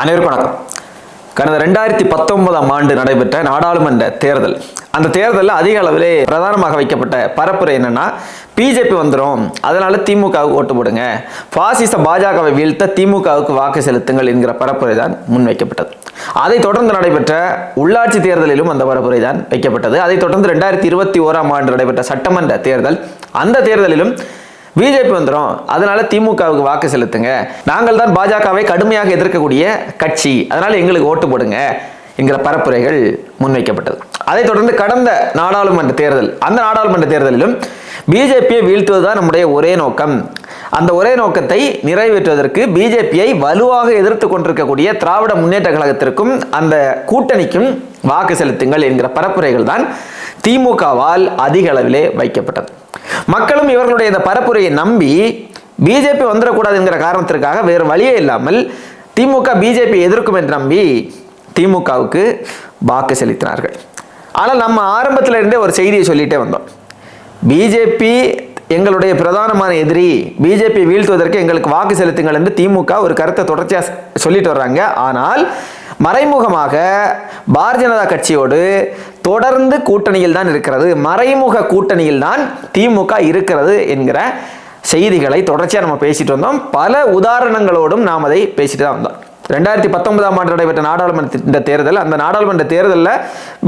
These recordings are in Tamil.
அனைவருக்கும் வணக்கம். கடந்த ரெண்டாயிரத்தி பத்தொன்பதாம் ஆண்டு நடைபெற்ற நாடாளுமன்ற தேர்தல். அந்த தேர்தலில் அதிக அளவிலே பிரதானமாக வைக்கப்பட்ட பரப்புரை என்னன்னா பிஜேபி வந்துடும் அதனால திமுகவுக்கு ஓட்டு போடுங்க. பாசிச பாஜகவை வீழ்த்த திமுகவுக்கு வாக்கு செலுத்துங்கள் என்கிற பரப்புரை தான் முன்வைக்கப்பட்டது. அதைத் தொடர்ந்து நடைபெற்ற உள்ளாட்சி தேர்தலிலும் அந்த பரப்புரை தான் வைக்கப்பட்டது. அதைத் தொடர்ந்து ரெண்டாயிரத்தி இருபத்தி ஓராம் ஆண்டு நடைபெற்ற சட்டமன்ற தேர்தல் அந்த தேர்தலிலும் பிஜேபி வந்துடும் அதனால திமுகவுக்கு வாக்கு செலுத்துங்க. நாங்கள் தான் பாஜகவை கடுமையாக எதிர்க்கக்கூடிய கட்சி. அதனால எங்களுக்கு ஓட்டு போடுங்க. என்கிற பரப்புரைகள் முன்வைக்கப்பட்டது. அதைத் தொடர்ந்து கடந்த நாடாளுமன்ற தேர்தல் அந்த நாடாளுமன்ற தேர்தலிலும் பிஜேபியை வீழ்த்துவதுதான் நம்முடைய ஒரே நோக்கம். அந்த ஒரே நோக்கத்தை நிறைவேற்றுவதற்கு பிஜேபியை வலுவாக எதிர்த்து கொண்டிருக்கக்கூடிய திராவிட முன்னேற்ற கழகத்திற்கும் அந்த கூட்டணிக்கும் வாக்கு செலுத்துங்கள் என்கிற பரப்புரைகள் தான் திமுகவால் அதிக அளவிலே வைக்கப்பட்டது. மக்களும் இவர்களுடைய இந்த பரப்புரையை நம்பி பிஜேபி வந்துடக்கூடாது என்கிற காரணத்திற்காக வேறு வழியே இல்லாமல் திமுக பிஜேபி எதிர்க்கும் என்று நம்பி திமுகவுக்கு வாக்கு செலுத்தினார்கள். ஆனால் நம்ம ஆரம்பத்தில் இருந்தே ஒரு செய்தியை சொல்லிட்டே வந்தோம். பிஜேபி எங்களுடைய பிரதானமான எதிரி பிஜேபி வீழ்த்துவதற்கு எங்களுக்கு வாக்கு செலுத்துங்கள் என்று திமுக ஒரு கருத்தை தொடர்ச்சியாக சொல்லிட்டு வர்றாங்க. ஆனால் மறைமுகமாக பாரதிய ஜனதா கட்சியோடு தொடர்ந்து கூட்டணியில் தான் இருக்கிறது. மறைமுக கூட்டணியில் தான் திமுக இருக்கிறது என்கிற செய்திகளை தொடர்ச்சியாக நம்ம பேசிட்டு வந்தோம். பல உதாரணங்களோடும் நாம் அதை பேசிட்டு தான் வந்தோம். ரெண்டாயிரத்தி பத்தொன்பதாம் ஆண்டு நடைபெற்ற நாடாளுமன்ற தேர்தல் அந்த நாடாளுமன்ற தேர்தலில்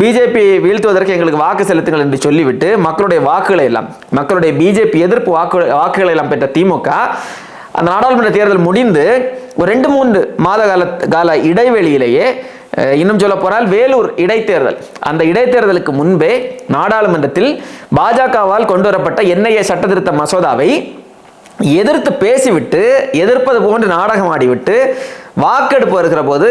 பிஜேபி வீழ்த்துவதற்கு எங்களுக்கு வாக்கு செலுத்துங்கள் என்று சொல்லிவிட்டு மக்களுடைய வாக்குகளை எல்லாம் மக்களுடைய பிஜேபி எதிர்ப்பு வாக்கு வாக்குகளை எல்லாம் பெற்ற திமுக அந்த நாடாளுமன்ற தேர்தல் முடிந்து ஒரு ரெண்டு மூன்று மாத கால கால இடைவெளியிலேயே இன்னும் சொல்ல போனால் வேலூர் இடைத்தேர்தல். அந்த இடைத்தேர்தலுக்கு முன்பே நாடாளுமன்றத்தில் பாஜகவால் கொண்டு வரப்பட்ட என்ஐஏ சட்ட திருத்த மசோதாவை எதிர்த்து பேசிவிட்டு எதிர்ப்பது போன்று நாடகம் ஆடிவிட்டு வாக்கெடுப்பு இருக்கிற போது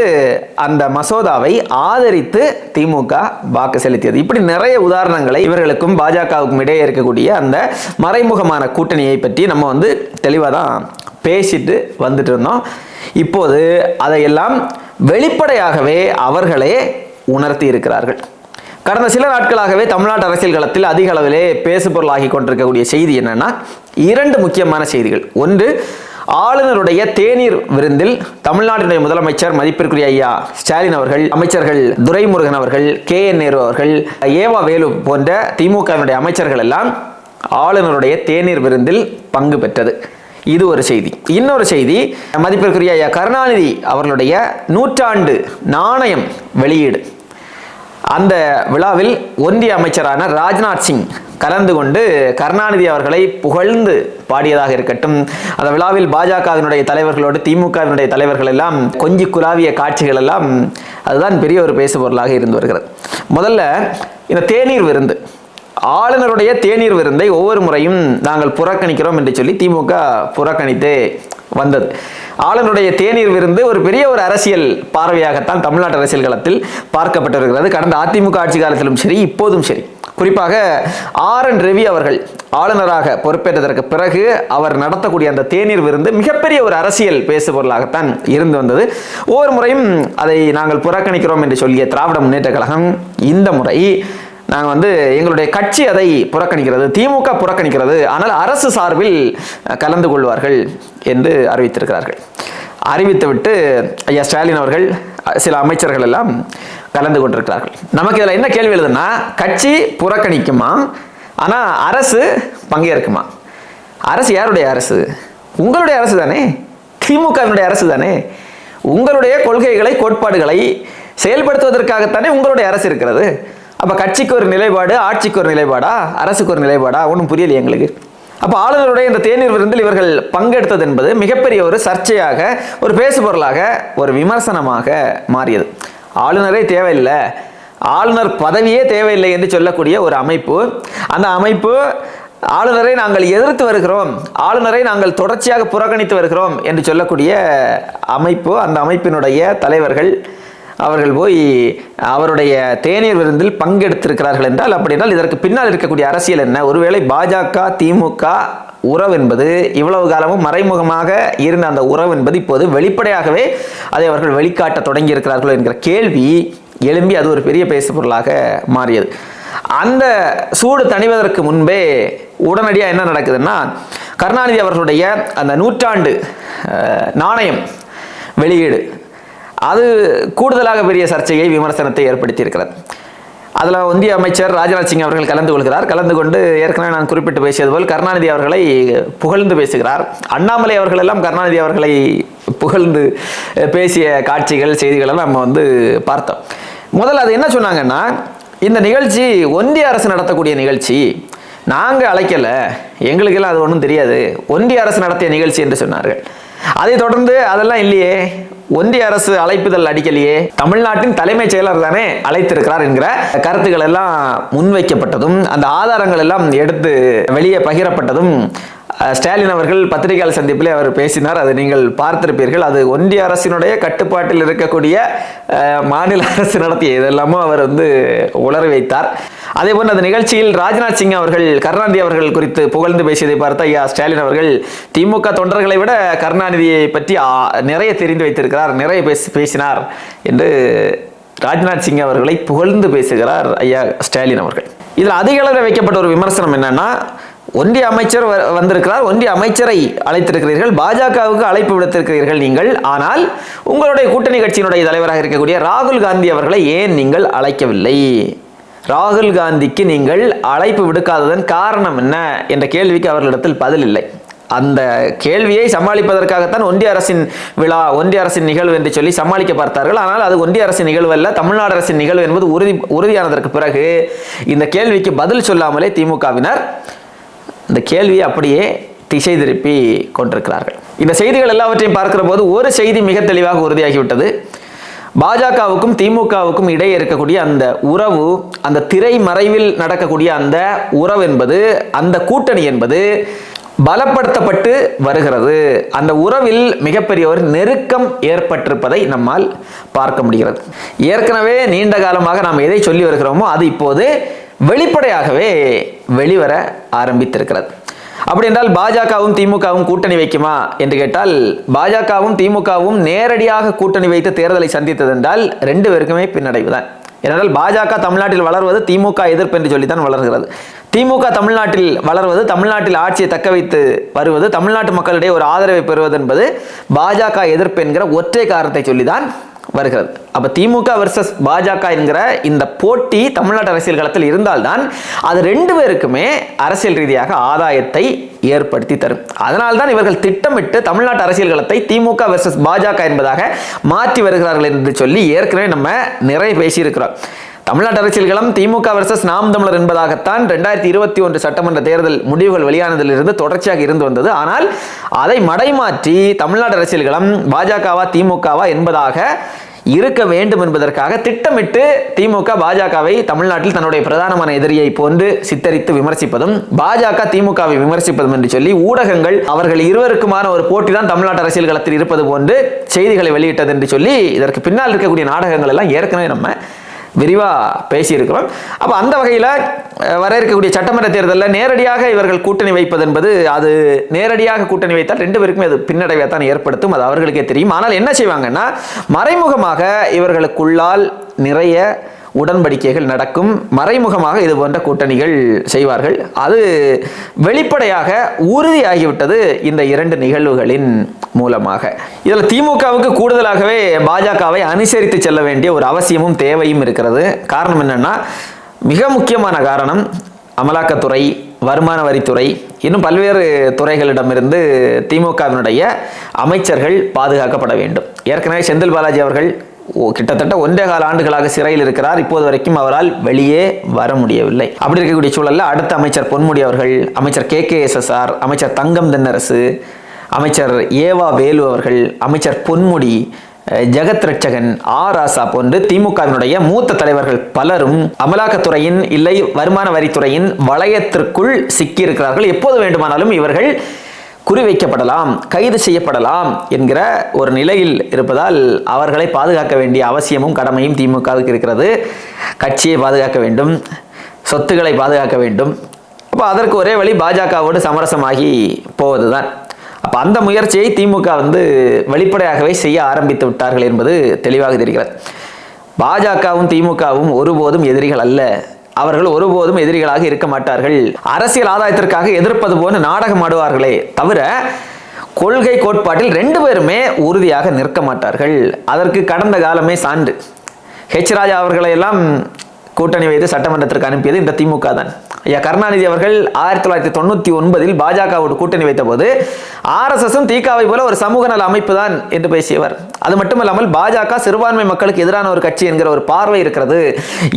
அந்த மசோதாவை ஆதரித்து திமுக வாக்கு செலுத்தியது. இப்படி நிறைய உதாரணங்களை இவர்களுக்கும் பாஜகவுக்கும் இடையே இருக்கக்கூடிய அந்த மறைமுகமான கூட்டணியை பற்றி நம்ம வந்து தெளிவாக தான் பேசிட்டு வந்துட்டு இருந்தோம். இப்போது அதையெல்லாம் வெளிப்படையாகவே அவர்களே உணர்த்தி இருக்கிறார்கள். கடந்த சில நாட்களாகவே தமிழ்நாட்டு அரசியல் களத்தில் அதிக அளவிலே பேசுபொருளாகி கொண்டிருக்கக்கூடிய செய்தி என்னன்னா இரண்டு முக்கியமான செய்திகள். ஒன்று ஆளுநருடைய தேநீர் விருந்தில் தமிழ்நாட்டினுடைய முதலமைச்சர் மதிப்பிற்குரிய ஐயா ஸ்டாலின் அவர்கள் அமைச்சர்கள் துரைமுருகன் அவர்கள் கே என் நேரு அவர்கள் ஏவா வேலு போன்ற திமுகவினுடைய அமைச்சர்கள் எல்லாம் ஆளுநருடைய தேநீர் விருந்தில் பங்கு பெற்றது. இது ஒரு செய்தி. இன்னொரு செய்தி மதிப்பிற்குரிய ஐயா கருணாநிதி அவர்களுடைய நூற்றாண்டு நாணயம் வெளியீடு. அந்த விழாவில் ஒன்றிய அமைச்சரான ராஜ்நாத் சிங் கலந்து கொண்டு கருணாநிதி அவர்களை புகழ்ந்து பாடியதாக இருக்கட்டும். அந்த விழாவில் பாஜகவினுடைய தலைவர்களோடு திமுகவினுடைய தலைவர்கள் எல்லாம் கொஞ்சி குலாவிய காட்சிகள் எல்லாம் அதுதான் பெரிய ஒரு பேசுபொருளாக இருந்து வருகிறது. முதல்ல இந்த தேநீர் விருந்து. ஆளுநருடைய தேநீர் விருந்தை ஒவ்வொரு முறையும் நாங்கள் புறக்கணிக்கிறோம் என்று சொல்லி திமுக புறக்கணித்து வந்தது. ஆளுநருடைய தேநீர் விருந்து ஒரு பெரிய ஒரு அரசியல் பார்வையாகத்தான் தமிழ்நாட்டு அரசியல் களத்தில் பார்க்கப்பட்டு வருகிறது கடந்த அதிமுக ஆட்சி காலத்திலும் சரி இப்போதும் சரி. குறிப்பாக ஆர் என் ரவி அவர்கள் ஆளுநராக பொறுப்பேற்றதற்கு பிறகு அவர் நடத்தக்கூடிய அந்த தேநீர் விருந்து மிகப்பெரிய ஒரு அரசியல் பேசுபொருளாகத்தான் இருந்து வந்தது. ஒவ்வொரு முறையும் அதை நாங்கள் புறக்கணிக்கிறோம் என்று சொல்லிய திராவிட முன்னேற்ற கழகம் இந்த முறை நாங்கள் வந்து எங்களுடைய கட்சி அதை புறக்கணிக்கிறது திமுக புறக்கணிக்கிறது. ஆனால் அரசு சார்பில் கலந்து கொள்வார்கள் என்று அறிவித்திருக்கிறார்கள். அறிவித்துவிட்டு ஐயா ஸ்டாலின் அவர்கள் சில அமைச்சர்கள் எல்லாம் கலந்து கொண்டிருக்கிறார்கள். நமக்கு இதில் என்ன கேள்வி எழுதுன்னா கட்சி புறக்கணிக்குமா? ஆனால் அரசு பங்கேற்குமா? அரசு யாருடைய அரசு? உங்களுடைய அரசு தானே? திமுகவினுடைய அரசு தானே? உங்களுடைய கொள்கைகளை கோட்பாடுகளை செயல்படுத்துவதற்காகத்தானே உங்களுடைய அரசு இருக்கிறது? அப்போ கட்சிக்கு ஒரு நிலைப்பாடு ஆட்சிக்கு ஒரு நிலைப்பாடா அரசுக்கு ஒரு நிலைப்பாடா? ஒன்றும் புரியலையே எங்களுக்கு. அப்போ ஆளுநருடைய இந்த தேநீர் விருந்தில் இவர்கள் பங்கெடுத்தது என்பது மிகப்பெரிய ஒரு சர்ச்சையாக ஒரு பேசுபொருளாக ஒரு விமர்சனமாக மாறியது. ஆளுநரே தேவையில்லை. ஆளுநர் பதவியே தேவையில்லை என்று சொல்லக்கூடிய ஒரு அமைப்பு. அந்த அமைப்பு ஆளுநரை நாங்கள் எதிர்த்து வருகிறோம். ஆளுநரை நாங்கள் தொடர்ச்சியாக புறக்கணித்து வருகிறோம் என்று சொல்லக்கூடிய அமைப்பு அந்த அமைப்பினுடைய தலைவர்கள் அவர்கள் போய் அவருடைய தேநீர் விருந்தில் பங்கெடுத்திருக்கிறார்கள் என்றால் அப்படி என்றால் இதற்கு பின்னால் இருக்கக்கூடிய அரசியல் என்ன? ஒருவேளை பாஜக திமுக உறவு என்பது இவ்வளவு காலமும் மறைமுகமாக இருந்த அந்த உறவு என்பது இப்போது வெளிப்படையாகவே அதை அவர்கள் வெளிக்காட்ட தொடங்கியிருக்கிறார்களோ என்கிற கேள்வி எழும்பி அது ஒரு பெரிய பேசுபொருளாக மாறியது. அந்த சூடு தணிவதற்கு முன்பே உடனடியாக என்ன நடக்குதுன்னா கருணாநிதி அவர்களுடைய அந்த நூற்றாண்டு நாணயம் வெளியீடு. அது கூடுதலாக பெரிய சர்ச்சையை விமர்சனத்தை ஏற்படுத்தி இருக்கிறது அதில் ஒன்றிய அமைச்சர் ராஜ்நாத் சிங் அவர்கள் கலந்து கொள்கிறார். கலந்து கொண்டு ஏற்கனவே நான் குறிப்பிட்டு பேசியது போல் கருணாநிதி அவர்களை புகழ்ந்து பேசுகிறார். அண்ணாமலை அவர்கள் எல்லாம் கருணாநிதி அவர்களை புகழ்ந்து பேசிய காட்சிகள் செய்திகளை நம்ம வந்து பார்த்தோம். முதல்ல அது என்ன சொன்னாங்கன்னா இந்த நிகழ்ச்சி ஒன்றிய அரசு நடத்தக்கூடிய நிகழ்ச்சி நாங்கள் அழைக்கலை. எங்களுக்கெல்லாம் அது ஒன்றும் தெரியாது. ஒன்றிய அரசு நடத்திய நிகழ்ச்சி என்று சொன்னார்கள். அதை தொடர்ந்து அதெல்லாம் இல்லையே. ஒன்றிய அரசு அழைப்புதல் அடிக்கலையே. தமிழ்நாட்டின் தலைமைச் செயலர் தானே அழைத்திருக்கிறார் என்கிற கருத்துக்கள் எல்லாம் முன்வைக்கப்பட்டதும் அந்த ஆதாரங்கள் எல்லாம் எடுத்து வெளியே பகிரப்பட்டதும் ஸ்டாலின் அவர்கள் பத்திரிகையாளர் சந்திப்பிலே அவர் பேசினார். அதை நீங்கள் பார்த்திருப்பீர்கள். அது ஒன்றிய அரசினுடைய கட்டுப்பாட்டில் இருக்கக்கூடிய மாநில அரசு நடத்திய இதெல்லாமும் அவர் வந்து உளர வைத்தார். அதே போன்று அந்த நிகழ்ச்சியில் ராஜ்நாத் சிங் அவர்கள் கருணாநிதி அவர்கள் குறித்து புகழ்ந்து பேசியதை பார்த்த ஐயா ஸ்டாலின் அவர்கள் திமுக தொண்டர்களை விட கருணாநிதியை பற்றி நிறைய தெரிந்து வைத்திருக்கிறார் நிறைய பேசி பேசினார் என்று ராஜ்நாத் சிங் அவர்களை புகழ்ந்து பேசுகிறார் ஐயா ஸ்டாலின் அவர்கள். இதில் அதிக அளவில் வைக்கப்பட்ட ஒரு விமர்சனம் என்னன்னா ஒன்றிய அமைச்சர் வ- வந்திருக்கிறார். ஒன்றிய அமைச்சரை அழைத்திருக்கிறீர்கள். பாஜகவுக்கு அழைப்பு விடுத்திருக்கிறீர்கள் நீங்கள். ஆனால் உங்களுடைய கூட்டணி கட்சியினுடைய தலைவராக இருக்கக்கூடிய ராகுல் காந்தி அவர்களை ஏன் நீங்கள் அழைக்கவில்லை? ராகுல் காந்திக்கு நீங்கள் அழைப்பு விடுக்காததன் காரணம் என்ன என்ற கேள்விக்கு அவர்களிடத்தில் பதில் இல்லை. அந்த கேள்வியை சமாளிப்பதற்காகத்தான் ஒன்றிய அரசின் விழா ஒன்றிய அரசின் நிகழ்வு என்று சொல்லி சமாளிக்க பார்த்தார்கள். ஆனால் அது ஒன்றிய அரசின் நிகழ்வு அல்ல தமிழ்நாடு அரசின் நிகழ்வு என்பது உறுதி உறுதியானதற்கு பிறகு இந்த கேள்விக்கு பதில் சொல்லாமலே திமுகவினர் இந்த கேள்வியை அப்படியே திசை திருப்பி கொண்டிருக்கிறார்கள். இந்த செய்திகள் எல்லாவற்றையும் பார்க்கிற போது ஒரு செய்தி மிக தெளிவாக உறுதியாகிவிட்டது. பாஜகவுக்கும் திமுகவுக்கும் இடையே இருக்கக்கூடிய அந்த உறவு அந்த திரை மறைவில் நடக்கக்கூடிய அந்த உறவு என்பது அந்த கூட்டணி என்பது பலப்படுத்தப்பட்டு வருகிறது. அந்த உறவில் மிகப்பெரிய ஒரு நெருக்கம் ஏற்பட்டிருப்பதை நம்மால் பார்க்க முடிகிறது. ஏற்கனவே நீண்ட காலமாக நாம் எதை சொல்லி வருகிறோமோ அது இப்போது வெளிப்படையாகவே வெளிவர ஆரம்பித்திருக்கிறது. அப்படி என்றால் பாஜகவும் திமுகவும் கூட்டணி வைக்குமா என்று கேட்டால் பாஜகவும் திமுகவும் நேரடியாக கூட்டணி வைத்து தேர்தலை சந்தித்தது என்றால் ரெண்டு பேருக்குமே பின்னடைவுதான் ஏனென்றால் பாஜக தமிழ்நாட்டில் வளர்வது திமுக எதிர்ப்பு என்று சொல்லித்தான் வளர்கிறது. திமுக தமிழ்நாட்டில் வளர்வது தமிழ்நாட்டில் ஆட்சியை தக்க வைத்து வருவது தமிழ்நாட்டு மக்களிடையே ஒரு ஆதரவை பெறுவது என்பது பாஜக எதிர்ப்பு என்கிற ஒற்றை காரணத்தை சொல்லிதான் வருகிறது. அப்போ திமுக வர்சஸ் பாஜக என்கிற இந்த போட்டி தமிழ்நாட்டு அரசியல் களத்தில் இருந்தால்தான் அது ரெண்டு பேருக்குமே அரசியல் ரீதியாக ஆதாயத்தை ஏற்படுத்தி தரும். அதனால்தான் இவர்கள் திட்டமிட்டு தமிழ்நாட்டு அரசியல் களத்தை திமுக வர்சஸ் பாஜக என்பதாக மாற்றி வருகிறார்கள் என்று சொல்லி ஏற்கனவே நம்ம நிறைய பேசியிருக்கிறோம். தமிழ்நாட்டு அரசியல் களம் திமுக வர்சஸ் நாம் தமிழர் என்பதாகத்தான் ரெண்டாயிரத்தி இருபத்தி ஒன்று சட்டமன்ற தேர்தல் முடிவுகள் வெளியானதிலிருந்து தொடர்ச்சியாக இருந்து வந்தது. ஆனால் அதை மடைமாற்றி தமிழ்நாடு அரசியல் களம் பாஜகவா திமுகவா என்பதாக இருக்க வேண்டும் என்பதற்காக திட்டமிட்டு திமுக பாஜகவை தமிழ்நாட்டில் தன்னுடைய பிரதானமான எதிரியை போன்று சித்தரித்து விமர்சிப்பதும் பாஜக திமுகவை விமர்சிப்பதும் என்று சொல்லி ஊடகங்கள் அவர்கள் இருவருக்குமான ஒரு போட்டி தான் தமிழ்நாட்டு அரசியல் களத்தில் இருப்பது போன்று செய்திகளை வெளியிட்டது என்று சொல்லி இதற்கு பின்னால் இருக்கக்கூடிய நாடகங்கள் எல்லாம் ஏற்கனவே நம்ம விரிவாக பேசியிருக்கிறோம். அப்போ அந்த வகையில் வர இருக்கக்கூடிய சட்டமன்ற தேர்தலில் நேரடியாக இவர்கள் கூட்டணி வைப்பது என்பது அது நேரடியாக கூட்டணி வைத்தால் ரெண்டு பேருக்குமே அது பின்னடைவை தான் ஏற்படுத்தும் அது அவர்களுக்கே தெரியும். ஆனால் என்ன செய்வாங்கன்னா மறைமுகமாக இவர்களுக்குள்ளால் நிறைய உடன்படிக்கைகள் நடக்கும். மறைமுகமாக இது போன்ற கூட்டணிகள் செய்வார்கள். அது வெளிப்படையாக உறுதியாகிவிட்டது இந்த இரண்டு நிகழ்வுகளின் மூலமாக. இதில் திமுகவுக்கு கூடுதலாகவே பாஜகவை அனுசரித்து செல்ல வேண்டிய ஒரு அவசியமும் தேவையும் இருக்கிறது. காரணம் என்னென்னா மிக முக்கியமான காரணம் அமலாக்கத்துறை வருமான வரித்துறை இன்னும் பல்வேறு துறைகளிடமிருந்து திமுகவினுடைய அமைச்சர்கள் பாதுகாக்கப்பட வேண்டும். ஏற்கனவே செந்தில் பாலாஜி அவர்கள் ஓ, கிட்டத்தட்ட ஒன்றே கால ஆண்டுகளாக சிறையில் இருக்கிறார். இப்போது வரைக்கும் அவரால் வெளியே வர முடியவில்லை. அப்படி இருக்கக்கூடிய சூழலில் அடுத்த அமைச்சர் பொன்முடி அவர்கள் அமைச்சர் K K S S R அமைச்சர் தங்கம் தென்னரசு அமைச்சர் ஏவா வேலு அவர்கள் அமைச்சர் பொன்முடி ஜெகத் ரட்சகன் ஆ ராசா போன்று திமுகவினுடைய மூத்த தலைவர்கள் பலரும் அமலாக்கத்துறையின் இல்லை வருமான வரித்துறையின் வளையத்திற்குள் சிக்கியிருக்கிறார்கள். எப்போது வேண்டுமானாலும் இவர்கள் குறிவைக்கப்படலாம் கைது செய்யப்படலாம் என்கிற ஒரு நிலையில் இருப்பதால் அவர்களை பாதுகாக்க வேண்டிய அவசியமும் கடமையும் திமுகவுக்கு இருக்கிறது. கட்சியை பாதுகாக்க வேண்டும் சொத்துக்களை பாதுகாக்க வேண்டும். அப்போ அதற்கு ஒரே வழி பாஜகவோடு சமரசமாகி போவதுதான். அப்போ அந்த முயற்சியை திமுக வந்து வெளிப்படையாகவே செய்ய ஆரம்பித்து விட்டார்கள் என்பது தெளிவாக தெரிகிறது. பாஜகவும் திமுகவும் ஒருபோதும் எதிரிகள் அல்ல. அவர்கள் ஒருபோதும் எதிரிகளாக இருக்க மாட்டார்கள். அரசியல் ஆதாயத்திற்காக எதிர்ப்பது போன்று நாடகம் ஆடுவார்களே தவிர கொள்கை கோட்பாட்டில் ரெண்டு பேருமே உறுதியாக நிற்க மாட்டார்கள். அதற்கு கடந்த காலமே சான்று. ஹெச் ராஜா அவர்களையெல்லாம் கூட்டணி வைத்து சட்டமன்றத்திற்கு அனுப்பியது இந்த திமுக தான். ஐயா கருணாநிதி அவர்கள் ஆயிரத்தி தொள்ளாயிரத்தி தொண்ணூற்றி ஒன்பதில் பாஜகவோடு கூட்டணி வைத்த போது ஆர்எஸ்எஸும் திகாவை போல ஒரு சமூக நல அமைப்பு தான் என்று பேசியவர். அது மட்டுமல்லாமல் பாஜக சிறுபான்மை மக்களுக்கு எதிரான ஒரு கட்சி என்கிற ஒரு பார்வை இருக்கிறது.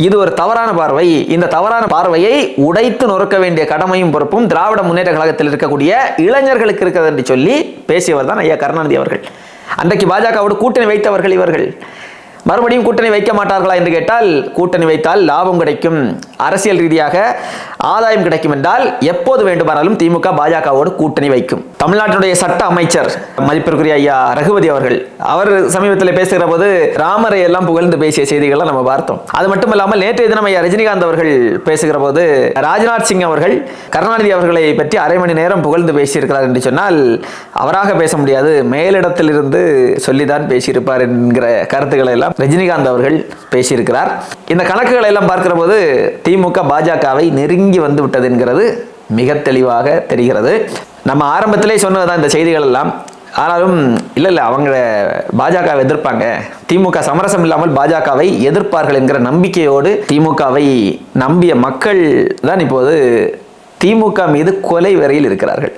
இது ஒரு தவறான பார்வை. இந்த தவறான பார்வையை உடைத்து நொறுக்க வேண்டிய கடமையும் பொறுப்பும் திராவிட முன்னேற்ற கழகத்தில் இருக்கக்கூடிய இளைஞர்களுக்கு இருக்கிறது என்று சொல்லி பேசியவர் தான் ஐயா கருணாநிதி அவர்கள். அன்றைக்கு பாஜகவோடு கூட்டணி வைத்தவர்கள் இவர்கள். மறுபடியும் கூட்டணி வைக்க மாட்டார்களா என்று கேட்டால் கூட்டணி வைத்தால் லாபம் கிடைக்கும். அரசியல் ரீதியாக ஆதாயம் கிடைக்கும் என்றால் எப்போது வேண்டுமானாலும் திமுக பாஜகவோடு கூட்டணி வைக்கும். தமிழ்நாட்டினுடைய சட்ட அமைச்சர் மதிப்பிற்குரிய ஐயா ரகுபதி அவர்கள் அவர் சமீபத்தில் பேசுகிற போது ராமரை எல்லாம் புகழ்ந்து பேசிய செய்திகளை நம்ம பார்த்தோம். அது மட்டுமல்லாமல் நேற்றைய தினம் ஐயா ரஜினிகாந்த் அவர்கள் பேசுகிற போது ராஜ்நாத் சிங் அவர்கள் கருணாநிதி அவர்களை பற்றி அரை மணி நேரம் புகழ்ந்து பேசியிருக்கிறார் என்று சொன்னால் அவராக பேச முடியாது மேலிடத்திலிருந்து சொல்லிதான் பேசியிருப்பார் என்கிற கருத்துக்களை எல்லாம் ரஜினிகாந்த் அவர்கள் பேசியிருக்கிறார். இந்த கணக்குகளை எல்லாம் பார்க்கிற போது திமுக பாஜகவை நெருங்கி நெருங்கி வந்து விட்டது என்கிறது மிக தெளிவாக தெரிகிறது. நம்ம ஆரம்பத்திலே சொன்னதுதான் இந்த செய்திகள் எல்லாம். ஆனாலும் இல்லை இல்லை அவங்க பாஜகவை எதிர்ப்பாங்க. திமுக சமரசம் இல்லாமல் பாஜகவை எதிர்ப்பார்கள் என்கிற நம்பிக்கையோடு திமுகவை நம்பிய மக்கள் தான் இப்போது திமுக மீது கொலை வரையில் இருக்கிறார்கள்.